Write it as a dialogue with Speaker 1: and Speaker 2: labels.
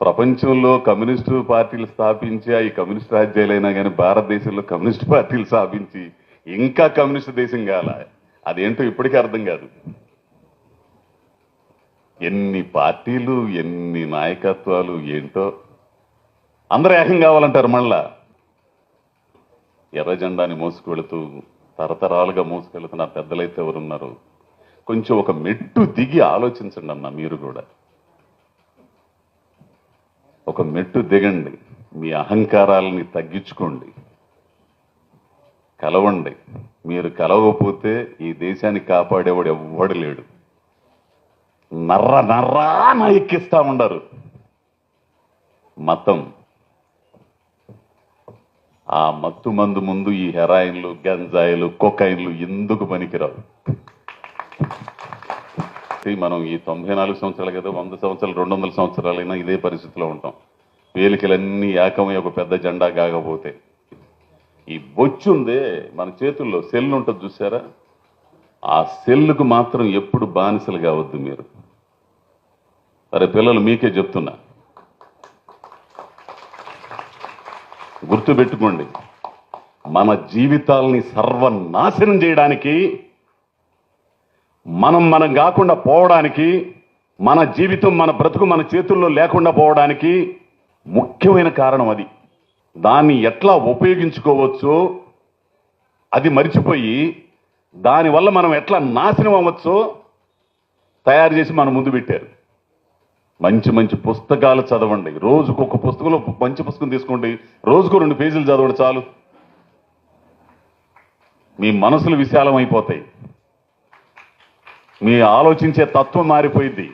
Speaker 1: ప్రపంచంలో కమ్యూనిస్టు పార్టీలు స్థాపించి ఈ కమ్యూనిస్ట్ రాజ్యాలైనా కానీ భారతదేశంలో కమ్యూనిస్ట్ పార్టీలు స్థాపించి ఇంకా కమ్యూనిస్ట్ దేశం కాల. అదేంటో ఇప్పటికీ అర్థం కాదు. ఎన్ని పార్టీలు ఎన్ని నాయకత్వాలు ఏంటో అందరూ ఏకం కావాలంటారు మళ్ళా. ఎర్ర జెండాని మోసుకెళుతూ తరతరాలుగా మోసుకెళ్తున్న పెద్దలైతే ఎవరున్నారు? కొంచెం ఒక మెట్టు దిగి ఆలోచించండి అన్న మీరు కూడా. ఒక మెట్టు దిగండి. మీ అహంకారాలని తగ్గించుకోండి. కలవండి. మీరు కలవకపోతే ఈ దేశాన్ని కాపాడేవాడు ఎవ్వడు లేడు. నర్ర నర్రాన ఎక్కిస్తా ఉండరు. మతం. ఆ మత్తు మందు ముందు ఈ హెరాయిన్లు గంజాయిలు కొకైన్లు ఎందుకు పనికిరావు? మనం ఈ తొంభై నాలుగు సంవత్సరాలు కదా వంద సంవత్సరాలు రెండు వందల సంవత్సరాలైనా ఇదే పరిస్థితిలో ఉంటాం. వేలికలన్నీ ఏకమై ఒక పెద్ద జెండా కాకపోతే ఈ బొచ్చుందే మన చేతుల్లో సెల్ ఉంటుంది చూసారా ఆ సెల్కు మాత్రం ఎప్పుడు బానిసలు కావద్దు మీరు. అరే పిల్లలు మీకే చెప్తున్నా. గుర్తుపెట్టుకోండి మన జీవితాల్ని సర్వనాశనం చేయడానికి మనం మనం కాకుండా పోవడానికి మన జీవితం మన బ్రతుకు మన చేతుల్లో లేకుండా పోవడానికి ముఖ్యమైన కారణం అది. దాన్ని ఎట్లా ఉపయోగించుకోవచ్చో అది మర్చిపోయి దానివల్ల మనం ఎట్లా నాశనం అవ్వచ్చో తయారు చేసి మన ముందు పెట్టారు. మంచి మంచి పుస్తకాలు చదవండి. రోజుకు ఒక పుస్తకంలో మంచి పుస్తకం తీసుకోండి. రోజుకు రెండు పేజీలు చదవండి చాలు. మీ మనసులు విశాలం అయిపోతాయి మీ ఆలోచించే తత్వం మారిపోయింది.